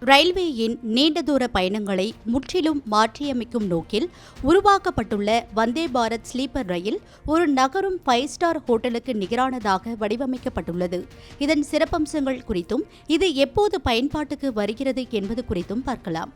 ரயில்வேயின் நீண்ட தூர பயணங்களை முற்றிலும் மாற்றியமைக்கும் நோக்கில் உருவாக்கப்பட்டுள்ள வந்தே பாரத் ஸ்லீப்பர் ரயில் ஒரு நகரும் ஃபைவ் ஸ்டார் ஹோட்டலுக்கு நிகரானதாக வடிவமைக்கப்பட்டுள்ளது. இதன் சிறப்பம்சங்கள் குறித்தும் இது எப்போது பயன்பாட்டுக்கு வருகிறது என்பது குறித்தும் பார்க்கலாம்.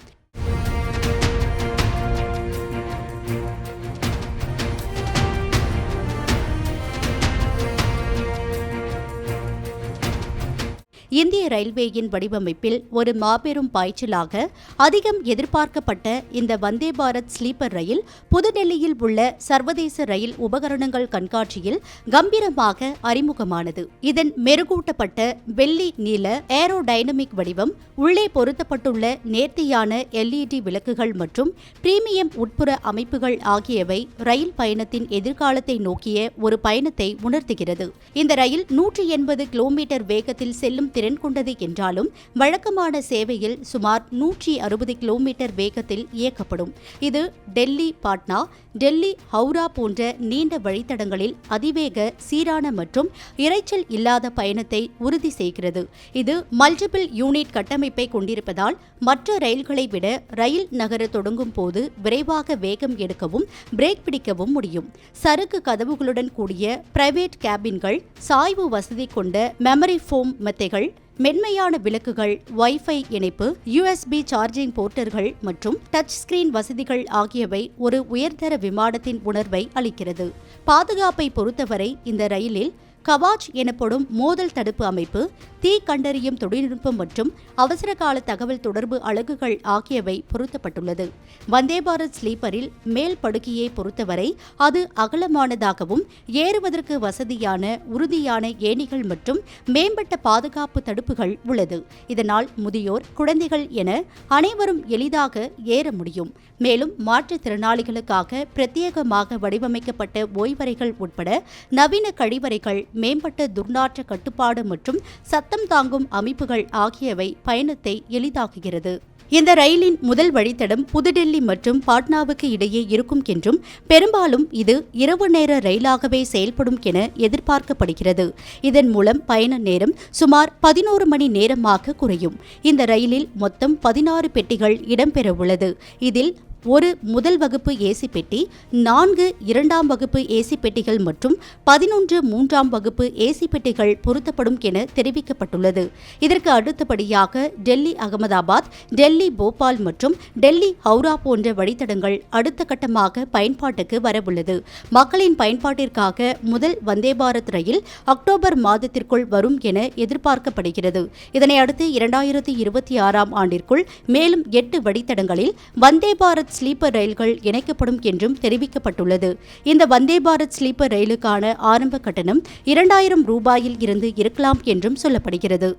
இந்திய ரயில்வேயின் வடிவமைப்பில் ஒரு மாபெரும் பாய்ச்சலாக அதிகம் எதிர்பார்க்கப்பட்ட இந்த வந்தே பாரத் ஸ்லீப்பர் ரயில் புதுடெல்லியில் உள்ள சர்வதேச ரயில் உபகரணங்கள் கண்காட்சியில் கம்பீரமாக அறிமுகமானது. இதன் மெருகூட்டப்பட்ட வெள்ளி நீல ஏரோடைனமிக் வடிவம் உள்ளே பொருத்தப்பட்டுள்ள நேர்த்தியான எல்இடி விளக்குகள் மற்றும் பிரீமியம் உட்புற அமைப்புகள் ஆகியவை ரயில் பயணத்தின் எதிர்காலத்தை நோக்கிய ஒரு பயணத்தை உணர்த்துகிறது. இந்த ரயில் நூற்றி எண்பது கிலோமீட்டர் வேகத்தில் செல்லும் திறன் கொண்டது என்றாலும் வழக்கமான சேவையில் சுமார் நூற்றி அறுபது கிலோமீட்டர் வேகத்தில் இயக்கப்படும். இது டெல்லி பாட்னா டெல்லி ஹவுரா போன்ற நீண்ட வழித்தடங்களில் அதிவேக சீரான மற்றும் இரைச்சல் இல்லாத பயணத்தை உறுதி செய்கிறது. இது மல்டிபிள் யூனிட் கட்டமைப்பை கொண்டிருப்பதால் மற்ற ரயில்களை விட ரயில் நகர தொடங்கும் போது விரைவாக வேகம் எடுக்கவும் பிரேக் பிடிக்கவும் முடியும். சறுக்கு கதவுகளுடன் கூடிய பிரைவேட் கேபின்கள் சாய்வு வசதி கொண்ட மெமரி ஃபோம் மெத்தைகள் மென்மையான விளக்குகள் வைஃபை இணைப்பு யுஎஸ்பி சார்ஜிங் போர்ட்டர்கள் மற்றும் டச் ஸ்கிரீன் வசதிகள் ஆகியவை ஒரு உயர்தர விமானத்தின் உணர்வை அளிக்கிறது. பாதுகாப்பை பொறுத்தவரை இந்த ரயிலில் கவாச் எனப்படும் மோதல் தடுப்பு அமைப்பு தீ கண்டறியும் தொழில்நுட்பம் மற்றும் அவசரகால தகவல் தொடர்பு அலகுகள் ஆகியவை பொருத்தப்பட்டுள்ளது. வந்தே பாரத் ஸ்லீப்பரில் மேல் படுக்கையை பொறுத்தவரை அது அகலமானதாகவும் ஏறுவதற்கு வசதியான உறுதியான ஏணிகள் மற்றும் மேம்பட்ட பாதுகாப்பு தடுப்புகள் உள்ளது. இதனால் முதியோர் குழந்தைகள் என அனைவரும் எளிதாக ஏற முடியும். மேலும் மாற்றுத்திறனாளிகளுக்காக பிரத்யேகமாக வடிவமைக்கப்பட்ட ஓய்வறைகள் உட்பட நவீன கழிவறைகள் மேம்பட்ட துர்நாற்ற கட்டுப்பாடு மற்றும் சத்தம் தாங்கும் அமைப்புகள் ஆகியவை பயணத்தை எளிதாக்குகிறது. இந்த ரயிலின் முதல் வழித்தடம் புதுடெல்லி மற்றும் பாட்னாவுக்கு இடையே இருக்கும் என்றும் பெரும்பாலும் இது இரவு நேர ரயிலாகவே செயல்படும் என எதிர்பார்க்கப்படுகிறது. இதன் மூலம் பயண நேரம் சுமார் பதினோரு மணி நேரமாக குறையும். இந்த ரயிலில் மொத்தம் பதினாறு பெட்டிகள் இடம்பெறவுள்ளது. இதில் ஒரு முதல் வகுப்பு ஏசி பெட்டி நான்கு இரண்டாம் வகுப்பு ஏசி பெட்டிகள் மற்றும் பதினொன்று மூன்றாம் வகுப்பு ஏசி பெட்டிகள் பொருத்தப்படும் என தெரிவிக்கப்பட்டுள்ளது. இதற்கு அடுத்தபடியாக டெல்லி அகமதாபாத் டெல்லி போபால் மற்றும் டெல்லி ஹவுரா போன்ற வழித்தடங்கள் அடுத்த கட்டமாக பயன்பாட்டுக்கு வரவுள்ளது. மக்களின் பயன்பாட்டிற்காக முதல் வந்தே பாரத் ரயில் அக்டோபர் மாதத்திற்குள் வரும் என எதிர்பார்க்கப்படுகிறது. இதனை அடுத்து இரண்டாயிரத்தி இருபத்தி ஆறாம் ஆண்டிற்குள் மேலும் எட்டு வழித்தடங்களில் வந்தே பாரத் பாரத் ஸ்லீப்பர் ரயில்கள் இணைக்கப்படும் என்றும் தெரிவிக்கப்பட்டுள்ளது. இந்த வந்தே பாரத் ஸ்லீப்பர் ரயிலுக்கான ஆரம்ப கட்டணம் இரண்டாயிரம் ரூபாயில் இருந்து இருக்கலாம் என்றும் சொல்லப்படுகிறது.